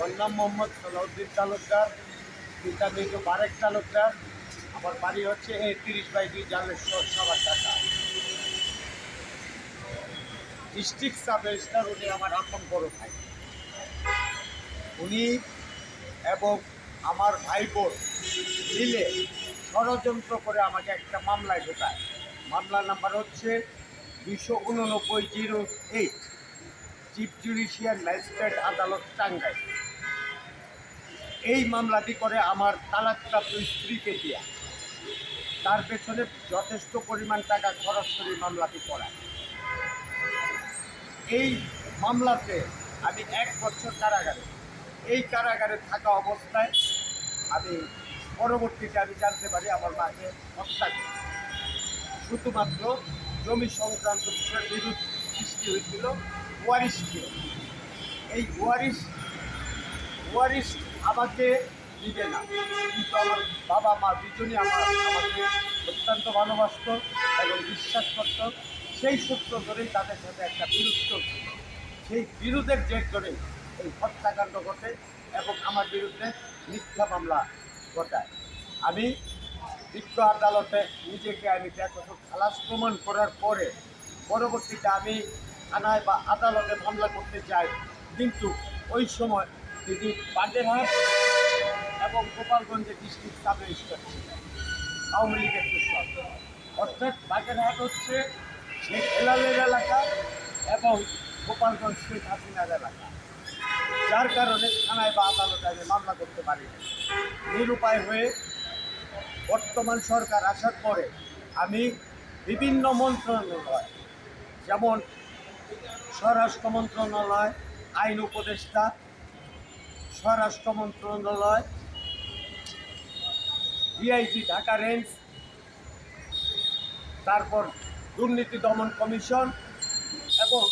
নাম মোহাম্মদ সালাউদ্দিন তালুকদার, পিতা মৃত বারেক তালুকদার। আমার বাড়ি হচ্ছে এই তিরিশ বাই দুই জালেশ্বর সবার টাকা ডিস্ট্রিক্ট সাব রেজিস্ট্রার উনি আমার আপন বড় ভাই। উনি এবং আমার ভাই বোন মিলে ষড়যন্ত্র করে আমাকে একটা মামলায় ঢোকায়। মামলা নাম্বার হচ্ছে দুশো উননব্বই zero eight. Chief judicial magistrate আদালত টাঙ্গাই এই মামলাটি করে আমার তালাকপ্রাপ্ত স্ত্রীকে দিয়া। তার পেছনে যথেষ্ট পরিমাণ টাকা খরচ করে মামলাটি করায় এই মামলাতে আমি এক বছর কারাগারে। এই কারাগারে থাকা অবস্থায় আমি পরবর্তীতে আমি জানতে পারি আমার মাকে হত্যা করে শুধুমাত্র জমি সংক্রান্ত বিষয়ের বিরুদ্ধে সৃষ্টি হয়েছিল। ওয়ারিশকে এই ওয়ারিশ ওয়ারিশ আমাকে দিবে না। কিন্তু আমার বাবা মা দুজনই আমার, আমাকে অত্যন্ত ভালোবাসত এবং বিশ্বাস করত। সেই সূত্র ধরেই তাদের সাথে একটা বিরোধ চলছিল। সেই বিরোধের জের ধরেই এই হত্যাকাণ্ড ঘটে এবং আমার বিরুদ্ধে মিথ্যা মামলা ঘটায়। আমি বিজ্ঞ আদালতে নিজেকে আমি যথেষ্ট খালাস প্রমাণ করার পরে পরবর্তীতে আমি থানায় বা আদালতে মামলা করতে চাই কিন্তু ওই সময় তিনি বাগেরহাট এবং গোপালগঞ্জে ডিস্ট্রিক্ট সাব রেজিস্ট্রার ছিলেন আওয়ামী লীগের কৃষক অর্থাৎ বাগেরহাট হচ্ছে শেখ হেলালের এলাকা এবং গোপালগঞ্জ শেখ হাসিনার এলাকা। যার কারণে থানায় বা আদালতে আমি মামলা করতে পারি নিরুপায় হয়ে বর্তমান সরকার আসার পরে আমি বিভিন্ন মন্ত্রণালয়, যেমন স্বরাষ্ট্র মন্ত্রণালয়, আইন উপদেষ্টা, স্বরাষ্ট্র মন্ত্রণালয় ডিআইজি ঢাকা রেঞ্জ, তারপর দুর্নীতি দমন কমিশন এবং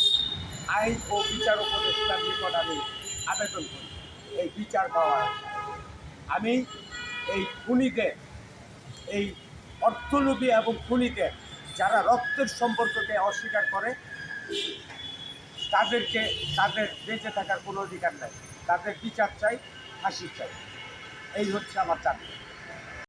আইন ও বিচার উপদেষ্টার নিকট আমি আবেদন করি এই বিচার আশায়। আমি এই খুনিদের এই অর্থলোভী এবং খুনিদের যারা রক্তের সম্পর্ককে অস্বীকার করে তাদেরকে, তাদের বেঁচে থাকার কোনো অধিকার নাই। তাদের বিচার চাই, ফাঁসি চাই। এই হচ্ছে আমার চাকরি।